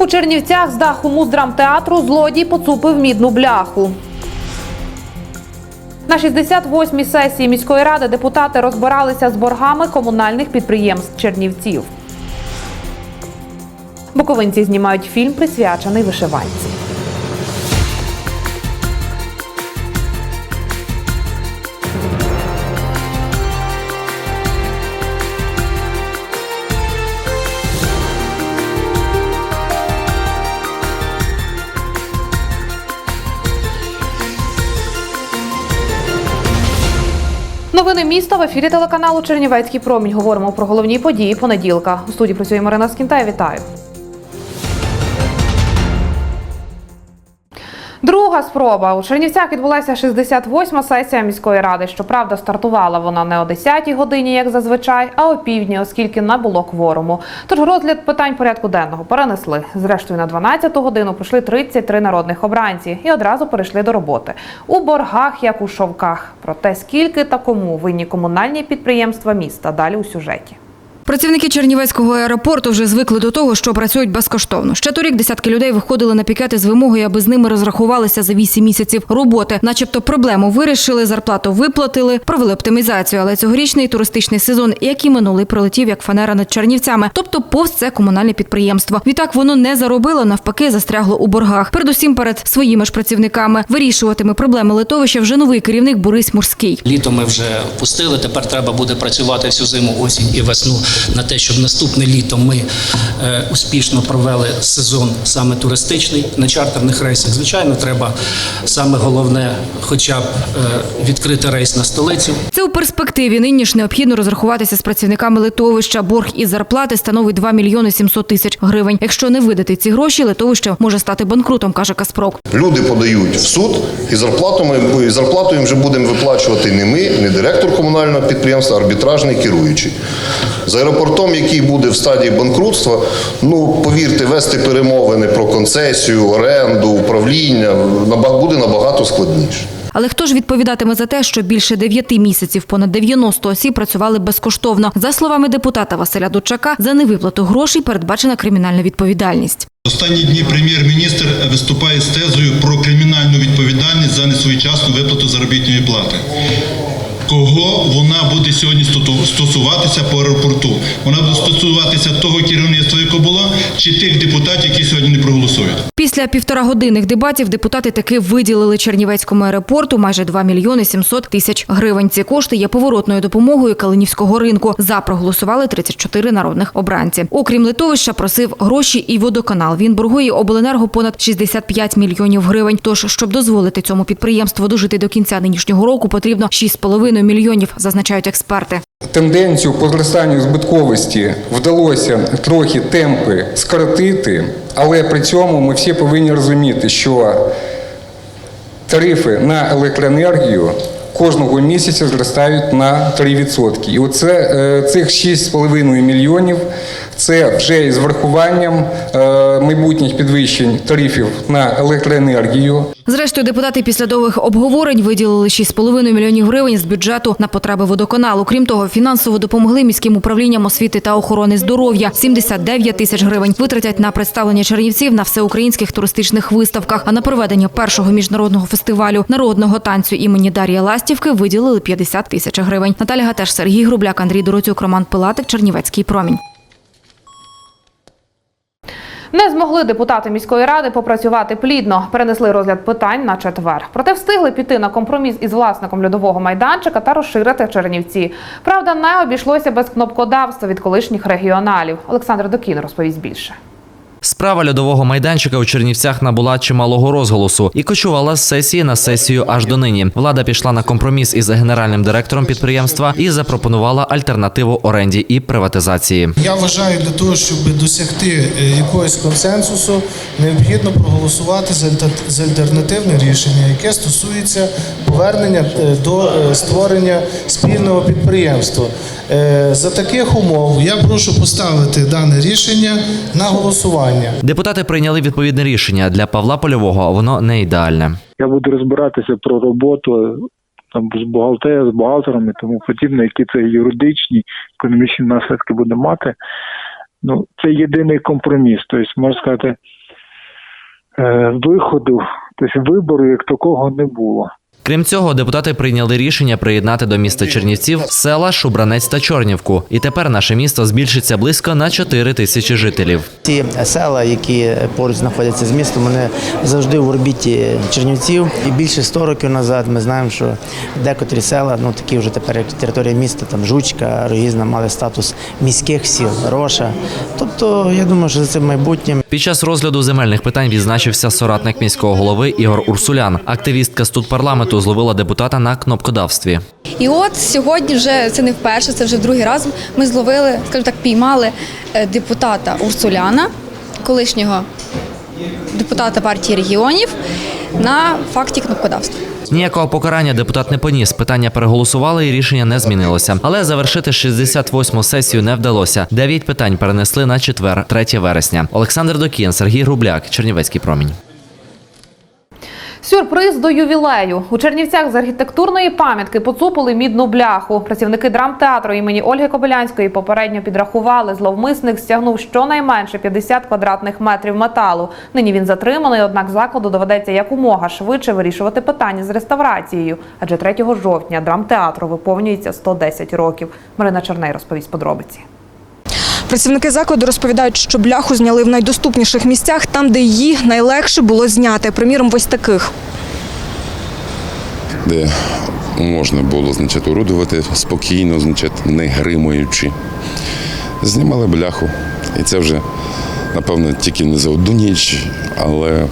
У Чернівцях з даху муздрамтеатру злодій поцупив мідну бляху. На 68-й сесії міської ради депутати розбиралися з боргами комунальних підприємств Чернівців. Буковинці знімають фільм, присвячений вишиванці. Новини міста в ефірі телеканалу Чернівецький промінь. Говоримо про головні події понеділка. У студії працює Марина Скінта. Вітаю. Друга спроба у Чернівцях відбулася 68-ма сесія міської ради. Щоправда, стартувала вона не о 10-й годині, як зазвичай, а о півдні, оскільки не було кворуму. Тож розгляд питань порядку денного перенесли. Зрештою, на 12-ту годину прийшли 33 народних обранці і одразу перейшли до роботи. У боргах, як у шовках. Про те, скільки та кому винні комунальні підприємства міста. Далі у сюжеті. Працівники Чернівецького аеропорту вже звикли до того, що працюють безкоштовно. Ще торік десятки людей виходили на пікети з вимогою, аби з ними розрахувалися за 8 місяців роботи. Начебто проблему вирішили, зарплату виплатили, провели оптимізацію. Але цьогорічний туристичний сезон, як і минулий, пролетів як фанера над Чернівцями. Тобто, повз це комунальне підприємство. Відтак воно не заробило, навпаки, застрягло у боргах. Передусім перед своїми ж працівниками вирішуватиме проблеми литовища вже новий керівник Борис Мурський. Літо ми вже пустили. Тепер треба буде працювати всю зиму, осінь і весну на те, щоб наступне літо ми е, успішно провели сезон саме туристичний на чартерних рейсах. Звичайно, треба саме головне, хоча б е, відкрити рейс на столицю. Це у перспективі. Нині ж необхідно розрахуватися з працівниками литовища. Борг із зарплати становить 2 мільйони 700 тисяч гривень. Якщо не видати ці гроші, литовище може стати банкрутом, каже Каспрок. Люди подають в суд, і зарплату ми і зарплату їм вже будемо виплачувати не ми, не директор комунального підприємства, а арбітражний керуючий. З аеропортом, який буде в стадії банкрутства, ну повірте, вести перемовини про концесію, оренду, управління буде набагато складніше. Але хто ж відповідатиме за те, що більше 9 місяців понад 90 осіб працювали безкоштовно? За словами депутата Василя Дудчака, за невиплату грошей передбачена кримінальна відповідальність. Останні дні прем'єр-міністр виступає з тезою про кримінальну відповідальність за несвоєчасну виплату заробітної плати. Кого вона буде сьогодні стосуватися по аеропорту? Вона буде стосуватися того керівництва, яке було, чи тих депутатів, які сьогодні не проголосують? Після півторагодинних дебатів депутати таки виділили Чернівецькому аеропорту майже 2 мільйони 700 тисяч гривень. Ці кошти є поворотною допомогою Калинівського ринку. За проголосували 34 народних обранці. Окрім литовища, просив гроші і водоканал. Він боргує обленерго понад 65 мільйонів гривень. Тож, щоб дозволити цьому підприємству дожити до кінця нинішнього року, потрібно 6,5 мільйонів, зазначають експерти. Тенденцію по зростанню збитковості вдалося трохи темпи скоротити, але при цьому ми всі повинні розуміти, що тарифи на електроенергію кожного місяця зростають на 3%. І оце е, цих 6,5 мільйонів це вже із врахуванням е, майбутніх підвищень тарифів на електроенергію. Зрештою, депутати після довгих обговорень виділили 6,5 мільйонів гривень з бюджету на потреби водоканалу. Крім того, фінансово допомогли міським управлінням освіти та охорони здоров'я. 79 тисяч гривень витратять на представлення чернівців на всеукраїнських туристичних виставках. А на проведення першого міжнародного фестивалю народного танцю імені Дар'я Ластівки виділили 50 тисяч гривень. Наталя Гатеш, Сергій Грубляк, Андрій Дороцюк, Роман Пилатик, Чернівецький промінь. Не змогли депутати міської ради попрацювати плідно, перенесли розгляд питань на четвер. Проте встигли піти на компроміс із власником льодового майданчика та розширити Чернівці. Правда, не обійшлося без кнопкодавства від колишніх регіоналів. Олександр Докін розповість більше. Справа льодового майданчика у Чернівцях набула чималого розголосу і кочувала з сесії на сесію аж до нині. Влада пішла на компроміс із генеральним директором підприємства і запропонувала альтернативу оренді і приватизації. Я вважаю, для того, щоб досягти е, якогось консенсусу, необхідно проголосувати за альтернативне рішення, яке стосується повернення е, до е, створення спільного підприємства. За таких умов я прошу поставити дане рішення на голосування. Депутати прийняли відповідне рішення для Павла Польового. Воно не ідеальне. я буду розбиратися про роботу там з бухгалтером, з бухгалтером і тому подібне, які це юридичні, економічні наслідки буде мати. ну, це єдиний компроміс. Тобто, можна сказати, е, виходу, тобто вибору як такого не було. Крім цього, депутати прийняли рішення приєднати до міста Чернівців села Шубранець та Чорнівку. І тепер наше місто збільшиться близько на 4 тисячі жителів. Ті села, які поруч знаходяться з містом, вони завжди в орбіті Чернівців. І більше 100 років назад ми знаємо, що декотрі села, ну такі вже тепер як територія міста, там Жучка, Рогізна, мали статус міських сіл, Роша. Тобто, я думаю, що за цим майбутнім Під час розгляду земельних питань відзначився соратник міського голови Ігор Урсулян. Активістка зловила депутата на кнопкодавстві. І от сьогодні вже це не вперше, це вже другий раз. Ми зловили, скажімо так, піймали е, депутата Урсуляна, колишнього депутата партії регіонів, на факті кнопкодавства. Ніякого покарання депутат не поніс. Питання переголосували і рішення не змінилося. Але завершити 68-му сесію не вдалося. Дев'ять питань перенесли на четвер, 3 вересня. Олександр Докін, Сергій Рубляк, Чернівецький промінь. Сюрприз до ювілею у Чернівцях з архітектурної пам'ятки поцупили мідну бляху. Працівники драмтеатру імені Ольги Кобилянської попередньо підрахували. Зловмисник стягнув щонайменше 50 квадратних метрів металу. Нині він затриманий, однак закладу доведеться якомога швидше вирішувати питання з реставрацією. Адже 3 жовтня драмтеатру виповнюється 110 років. Марина Черней розповість подробиці. Працівники закладу розповідають, що бляху зняли в найдоступніших місцях, там, де її найлегше було зняти. Приміром, ось таких. де можна було значить, орудувати спокійно, значить, не гримуючи. Знімали бляху. І це вже, напевно, тільки не за одну ніч, але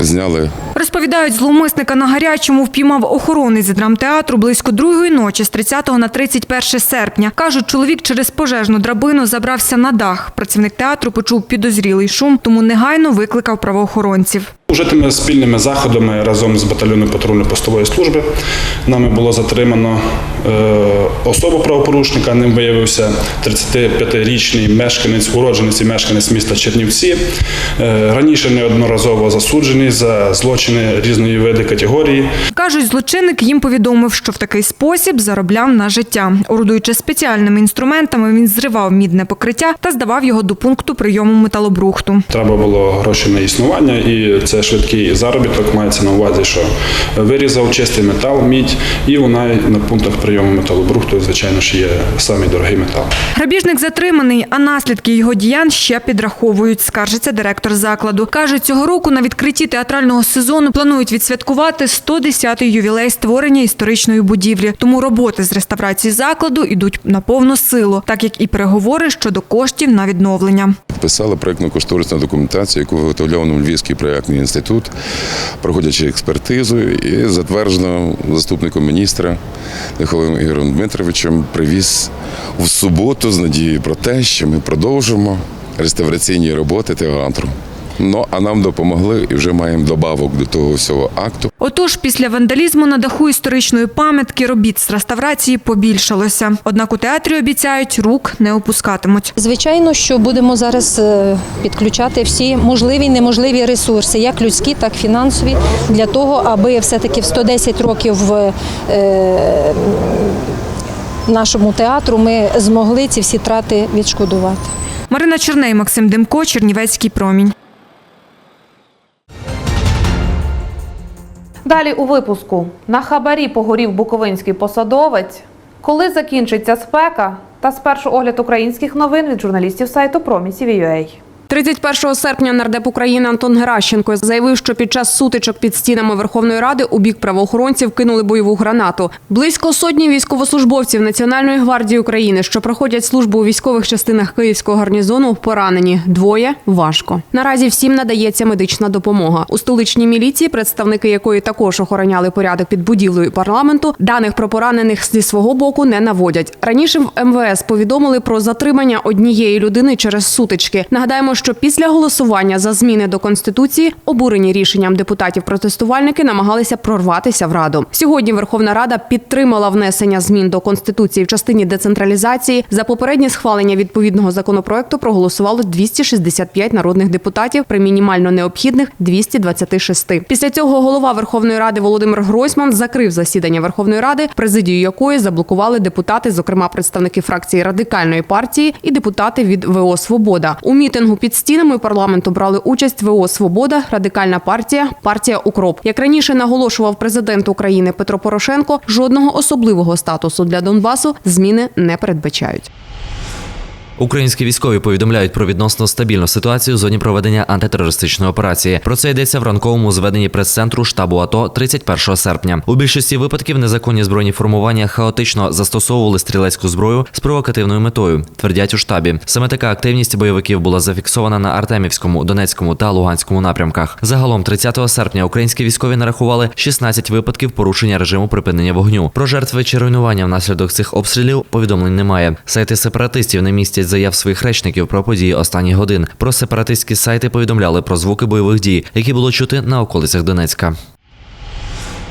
зняли Розповідають, зловмисника на гарячому впіймав охоронець драмтеатру близько другої ночі з 30 на 31 серпня. Кажуть, чоловік через пожежну драбину забрався на дах. Працівник театру почув підозрілий шум, тому негайно викликав правоохоронців. Уже тими спільними заходами разом з батальйоном патрульно-постової служби нами було затримано е, особу правопорушника. Ним виявився 35-річний мешканець, уродженець і мешканець міста Чернівці. Е, раніше неодноразово засуджений за злочини різної види категорії. Кажуть, злочинник їм повідомив, що в такий спосіб заробляв на життя. Орудуючи спеціальними інструментами, він зривав мідне покриття та здавав його до пункту прийому металобрухту. Треба було гроші на існування, і це швидкий заробіток. Мається на увазі, що вирізав чистий метал, мідь, і вона на пунктах прийому металобрухту, звичайно ж, є самий дорогий метал. Грабіжник затриманий, а наслідки його діянь ще підраховують, скаржиться директор закладу. Каже, цього року на відкритті театрального сезону планують відсвяткувати 110-й ювілей створення історичної будівлі. Тому роботи з реставрації закладу йдуть на повну силу, так як і переговори щодо коштів на відновлення. Писали проєктно-кошторисну документацію, яку виготовляв нам Львівський проєктний інститут, проходячи експертизу, і затверджено заступником міністра Лиховим Ігорем Дмитровичем привіз в суботу з надією про те, що ми продовжимо реставраційні роботи театру. Ну а нам допомогли і вже маємо добавок до того всього акту. Отож, після вандалізму на даху історичної пам'ятки робіт з реставрації побільшалося. Однак у театрі обіцяють, рук не опускатимуть. Звичайно, що будемо зараз е, підключати всі можливі і неможливі ресурси, як людські, так і фінансові, для того, аби все-таки в 110 років е, нашому театру ми змогли ці всі трати відшкодувати. Марина Черней, Максим Демко, Чернівецький промінь. Далі у випуску на хабарі погорів буковинський посадовець. Коли закінчиться спека? Та спершу огляд українських новин від журналістів сайту Промісів.ua. 31 серпня нардеп України Антон Геращенко заявив, що під час сутичок під стінами Верховної Ради у бік правоохоронців кинули бойову гранату. Близько сотні військовослужбовців Національної гвардії України, що проходять службу у військових частинах Київського гарнізону, поранені. Двоє важко. Наразі всім надається медична допомога. У столичній міліції, представники якої також охороняли порядок під будівлею парламенту, даних про поранених зі свого боку не наводять. Раніше в МВС повідомили про затримання однієї людини через сутички. Нагадаємо, що після голосування за зміни до конституції, обурені рішенням депутатів-протестувальники намагалися прорватися в раду. Сьогодні Верховна Рада підтримала внесення змін до конституції в частині децентралізації. За попереднє схвалення відповідного законопроекту проголосувало 265 народних депутатів при мінімально необхідних 226. Після цього голова Верховної Ради Володимир Гройсман закрив засідання Верховної Ради, президію якої заблокували депутати, зокрема представники фракції радикальної партії і депутати від ВО Свобода. У мітингу під стінами парламенту брали участь ВО Свобода, радикальна партія, партія Укроп. Як раніше наголошував президент України Петро Порошенко, жодного особливого статусу для Донбасу зміни не передбачають. Українські військові повідомляють про відносно стабільну ситуацію в зоні проведення антитерористичної операції. Про це йдеться в ранковому зведенні прес-центру штабу АТО 31 серпня. У більшості випадків незаконні збройні формування хаотично застосовували стрілецьку зброю з провокативною метою. Твердять у штабі. Саме така активність бойовиків була зафіксована на Артемівському, Донецькому та Луганському напрямках. Загалом, 30 серпня, українські військові нарахували 16 випадків порушення режиму припинення вогню. Про жертви чи руйнування внаслідок цих обстрілів повідомлень немає. Сайти сепаратистів на місці. 10 заяв своїх речників про події останніх годин. Про сепаратистські сайти повідомляли про звуки бойових дій, які було чути на околицях Донецька.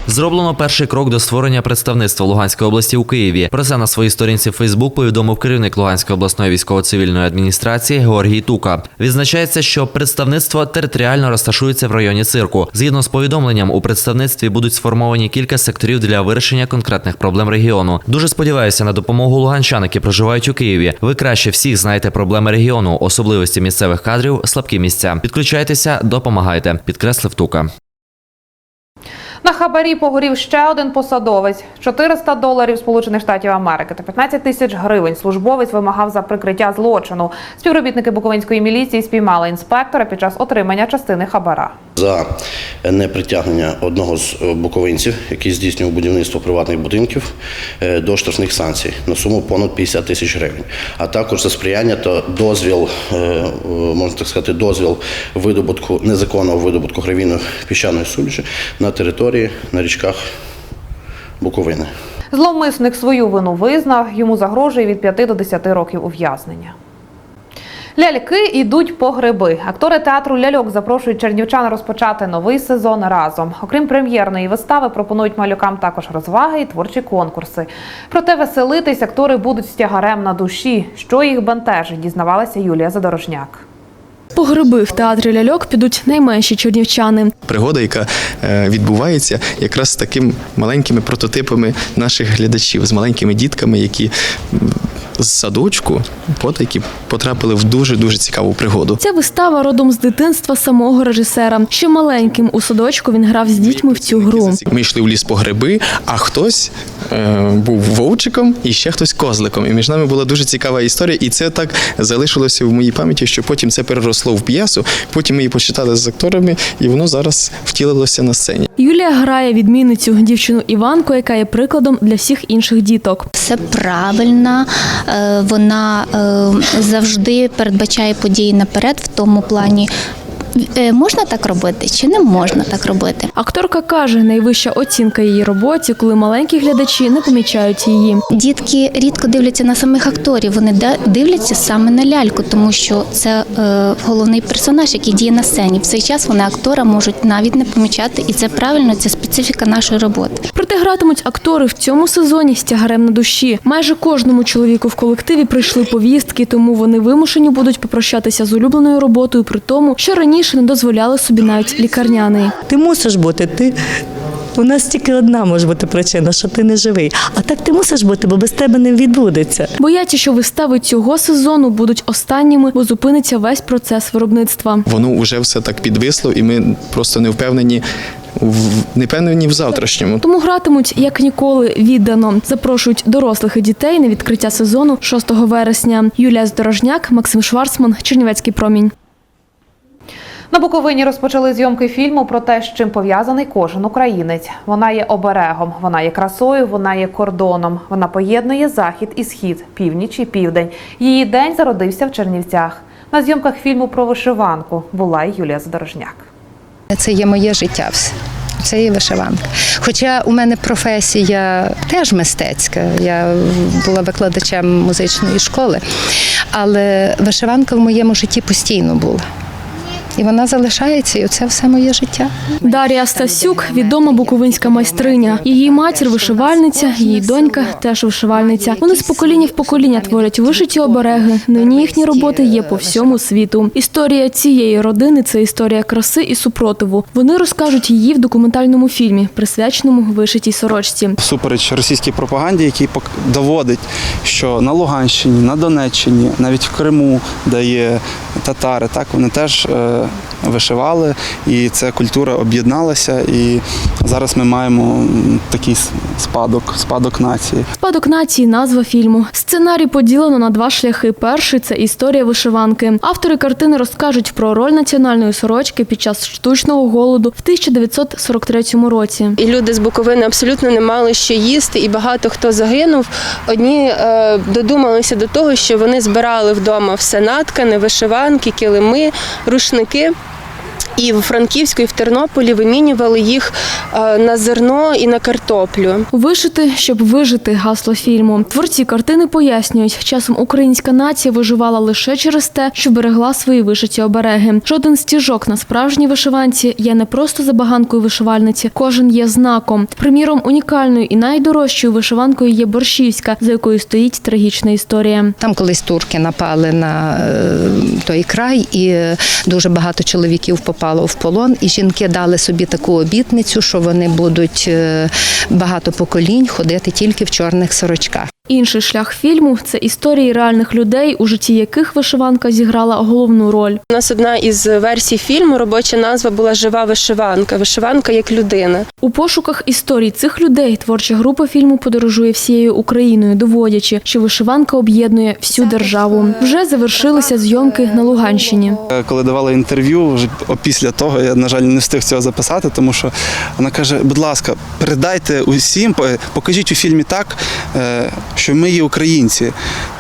Зроблено перший крок до створення представництва Луганської області у Києві. Про це на своїй сторінці Фейсбук повідомив керівник Луганської обласної військово-цивільної адміністрації Георгій Тука. Відзначається, що представництво територіально розташується в районі цирку. Згідно з повідомленням, у представництві будуть сформовані кілька секторів для вирішення конкретних проблем регіону. Дуже сподіваюся на допомогу луганчан, які проживають у Києві. Ви краще всіх знаєте проблеми регіону, особливості місцевих кадрів, слабкі місця. Підключайтеся, допомагайте. Підкреслив Тука. На хабарі погорів ще один посадовець. 400 доларів Сполучених Штатів Америки та 15 тисяч гривень службовець вимагав за прикриття злочину. Співробітники Буковинської міліції спіймали інспектора під час отримання частини хабара. За непритягнення одного з е, буковинців, який здійснював будівництво приватних будинків, е, до штрафних санкцій на суму понад 50 тисяч гривень, а також за сприяння та дозвіл, е, можна так сказати, дозвіл видобутку незаконного видобутку гравійної піщаної суміші на території на річках Буковини. Зловмисник свою вину визнав, йому загрожує від 5 до 10 років ув'язнення. Ляльки йдуть по гриби. Актори театру Ляльок запрошують чернівчан розпочати новий сезон разом. Окрім прем'єрної вистави, пропонують малюкам також розваги і творчі конкурси. Проте веселитись актори будуть з тягарем на душі. Що їх бентежить, дізнавалася Юлія Задорожняк. По гриби в театрі ляльок підуть найменші чернівчани. пригода, яка е, відбувається якраз з такими маленькими прототипами наших глядачів, з маленькими дітками, які з садочку, от які потрапили в дуже дуже цікаву пригоду. Ця вистава родом з дитинства самого режисера. Ще маленьким у садочку він грав з дітьми в цю гру. Ми йшли в ліс по гриби, а хтось е, був вовчиком і ще хтось козликом. І між нами була дуже цікава історія, і це так залишилося в моїй пам'яті, що потім це переросло в п'єсу. Потім ми її почитали з акторами, і воно зараз втілилося на сцені. Юлія грає відмінницю дівчину Іванку, яка є прикладом для всіх інших діток. Все правильно, е, вона е, завжди передбачає події наперед в тому плані. Е, Можна так робити чи не можна так робити? Акторка каже, найвища оцінка її роботі, коли маленькі глядачі не помічають її. Дітки рідко дивляться на самих акторів, вони дивляться саме на ляльку, тому що це е, головний персонаж, який діє на сцені. В цей час вони актора можуть навіть не помічати, і це правильно, це специфіка нашої роботи. Проте гратимуть актори в цьому сезоні з тягарем на душі. Майже кожному чоловіку в колективі прийшли повістки, тому вони вимушені будуть попрощатися з улюбленою роботою, при тому, що раніше не дозволяли собі навіть лікарняний. Ти мусиш бути. Ти у нас тільки одна може бути причина, що ти не живий. А так ти мусиш бути, бо без тебе не відбудеться. Бояться, що вистави цього сезону будуть останніми, бо зупиниться весь процес виробництва. Воно вже все так підвисло, і ми просто не впевнені в не впевнені в завтрашньому. Тому гратимуть як ніколи віддано. Запрошують дорослих і дітей на відкриття сезону 6 вересня. Юлія Здорожняк, Максим Шварцман, Чернівецький промінь. На Буковині розпочали зйомки фільму про те, з чим пов'язаний кожен українець. Вона є оберегом, вона є красою, вона є кордоном. Вона поєднує захід і схід, північ і південь. Її день зародився в Чернівцях. На зйомках фільму про вишиванку була й Юлія Задорожняк. Це є моє життя. це є вишиванка. Хоча у мене професія теж мистецька, я була викладачем музичної школи, але вишиванка в моєму житті постійно була. І вона залишається, і це все моє життя. Дар'я Стасюк відома буковинська майстриня. Її матір вишивальниця, її донька теж вишивальниця. Вони з покоління в покоління творять вишиті обереги. Нині їхні роботи є по всьому світу. Історія цієї родини це історія краси і супротиву. Вони розкажуть її в документальному фільмі, присвяченому вишитій сорочці. всупереч російській пропаганді, який пок- доводить, що на Луганщині, на Донеччині, навіть в Криму, де є татари, так вони теж е, вишивали, і ця культура об'єдналася. І зараз ми маємо такий спадок, спадок нації. Спадок нації назва фільму. Сценарій поділено на два шляхи. Перший це історія вишиванки. Автори картини розкажуть про роль національної сорочки під час штучного голоду в 1943 році. І люди з Буковини абсолютно не мали що їсти, і багато хто загинув. Одні е, додумалися до того, що вони збирали вдома все наткане, вишиванки, килими, рушники. Дітки І в Франківську, і в Тернополі вимінювали їх е, на зерно і на картоплю. Вишити, щоб вижити гасло фільму. Творці картини пояснюють, часом українська нація виживала лише через те, що берегла свої вишиті обереги. Жоден стіжок на справжній вишиванці є не просто забаганкою вишивальниці, кожен є знаком. Приміром, унікальною і найдорожчою вишиванкою є борщівська, за якою стоїть трагічна історія. Там колись турки напали на е, той край, і е, дуже багато чоловіків попало в полон. І жінки дали собі таку обітницю, що вони будуть е, багато поколінь ходити тільки в чорних сорочках. Інший шлях фільму це історії реальних людей, у житті яких вишиванка зіграла головну роль. У нас одна із версій фільму робоча назва була Жива вишиванка. Вишиванка як людина. У пошуках історій цих людей творча група фільму подорожує всією Україною, доводячи, що вишиванка об'єднує всю державу. Вже завершилися зйомки на Луганщині. Е, Коли давала інтерв'ю, вже після того я, на жаль, не встиг цього записати, тому що вона каже: будь ласка, передайте усім, по- покажіть у фільмі так, е, що ми є українці.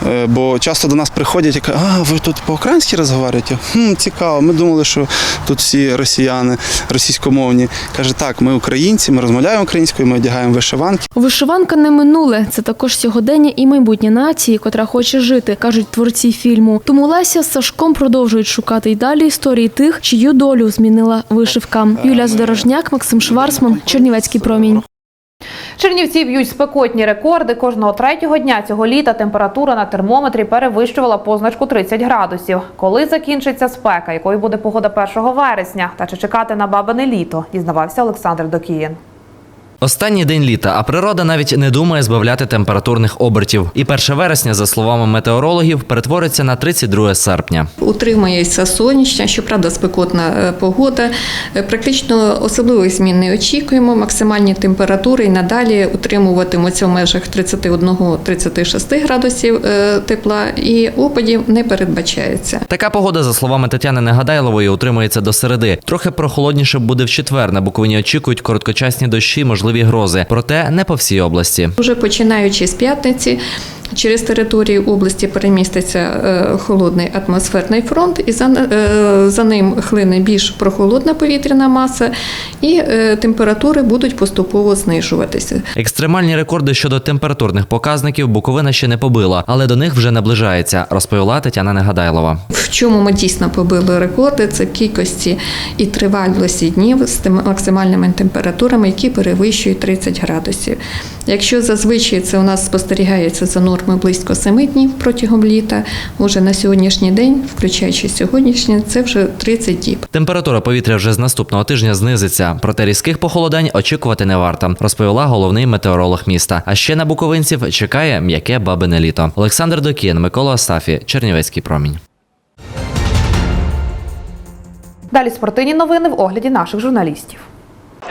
Е, Бо часто до нас приходять і кажуть, а ви тут по-українськи розговорюєте? Хм, цікаво. Ми думали, що тут всі росіяни російськомовні. Каже, так, ми українці, ми розмовляємо українською, ми одягаємо вишиванки. Вишиванка не минуле. Це також сьогодення і майбутнє нації, котра хоче жити, кажуть творці фільму. Тому Леся з Сашком продовжують шукати й далі історії тих, чию долю змінила вишивка. Юлія Задорожняк, Максим Шварцман, Чернівецький промінь. Чернівці б'ють спекотні рекорди. Кожного третього дня цього літа температура на термометрі перевищувала позначку 30 градусів. Коли закінчиться спека, якою буде погода 1 вересня, та чи чекати на бабине літо, дізнавався Олександр Докіїн. Останній день літа, а природа навіть не думає збавляти температурних обертів. І 1 вересня, за словами метеорологів, перетвориться на 32 серпня. Утримується сонячна, щоправда, спекотна е, погода. Е, Практично особливих змін не очікуємо. Максимальні температури і надалі утримуватимуться в межах 31-36 градусів е, тепла, і опадів не передбачається. Така погода, за словами Тетяни Негадайлової, утримується до середи. Трохи прохолодніше буде в четвер. На Буковині очікують короткочасні дощі, можливі грози. Проте не по всій області. Уже починаючи з п'ятниці. Через територію області переміститься е, холодний атмосферний фронт, і за, е, за ним хлине більш прохолодна повітряна маса, і е, температури будуть поступово знижуватися. Екстремальні рекорди щодо температурних показників Буковина ще не побила, але до них вже наближається, розповіла Тетяна Негадайлова. В чому ми дійсно побили рекорди, це в кількості і тривалості днів з максимальними температурами, які перевищують 30 градусів. Якщо зазвичай це у нас спостерігається за норми близько 7 днів протягом літа, уже на сьогоднішній день, включаючи сьогоднішній, це вже 30 діб. Температура повітря вже з наступного тижня знизиться, проте різких похолодань очікувати не варто, розповіла головний метеоролог міста. А ще на буковинців чекає м'яке бабине літо. Олександр Докін, Микола Астафі, Чернівецький промінь. Далі спортивні новини в огляді наших журналістів.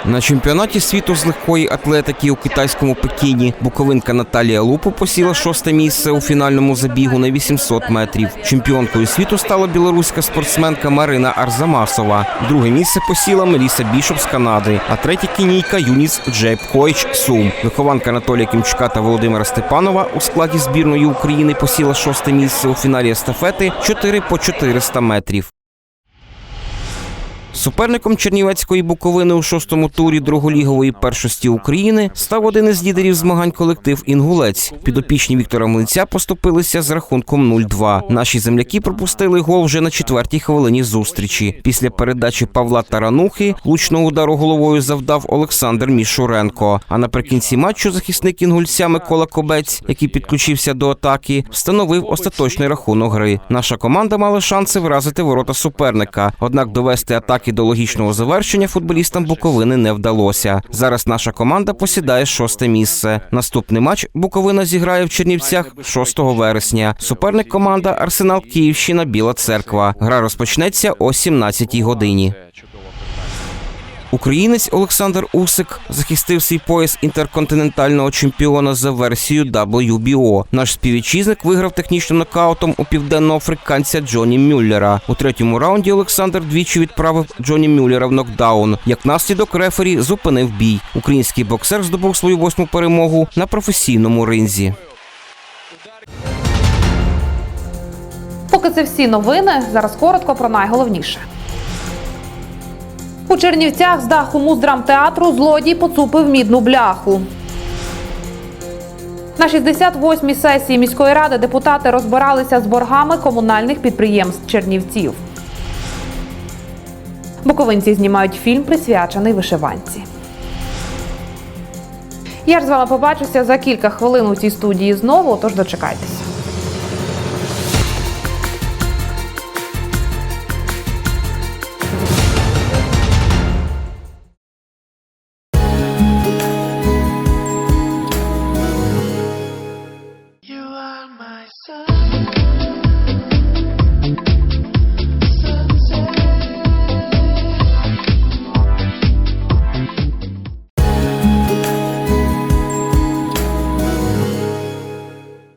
На чемпіонаті світу з легкої атлетики у китайському Пекіні буковинка Наталія Лупо посіла шосте місце у фінальному забігу на 800 метрів. Чемпіонкою світу стала білоруська спортсменка Марина Арзамасова. Друге місце посіла Меліса Бішоп з Канади, а третя кінійка Юніс Джейб Койч Сум. Вихованка Анатолія Кімчука та Володимира Степанова у складі збірної України посіла шосте місце у фіналі естафети 4 по 400 метрів. Суперником Чернівецької Буковини у шостому турі друголігової першості України став один із лідерів змагань колектив Інгулець. Підопічні Віктора Млинця поступилися з рахунком 0-2. Наші земляки пропустили гол вже на четвертій хвилині зустрічі. Після передачі Павла Таранухи влучного удару головою завдав Олександр Мішуренко. А наприкінці матчу захисник інгульця Микола Кобець, який підключився до атаки, встановив остаточний рахунок гри. Наша команда мала шанси вразити ворота суперника. Однак довести атаки до логічного завершення футболістам Буковини не вдалося. Зараз наша команда посідає шосте місце. Наступний матч Буковина зіграє в Чернівцях 6 вересня. Суперник команда Арсенал Київщина Біла Церква. Гра розпочнеться о 17 годині. Українець Олександр Усик захистив свій пояс інтерконтинентального чемпіона за версією WBO. Наш співвітчизник виграв технічним нокаутом у південноафриканця Джоні Мюллера. У третьому раунді Олександр двічі відправив Джоні Мюллера в нокдаун. Як наслідок рефері зупинив бій. Український боксер здобув свою восьму перемогу на професійному ринзі. Поки це всі новини. Зараз коротко про найголовніше. У Чернівцях з даху муздрамтеатру злодій поцупив мідну бляху. На 68-й сесії міської ради депутати розбиралися з боргами комунальних підприємств Чернівців. Буковинці знімають фільм, присвячений вишиванці. Я ж з вами побачуся за кілька хвилин у цій студії знову, тож дочекайтеся.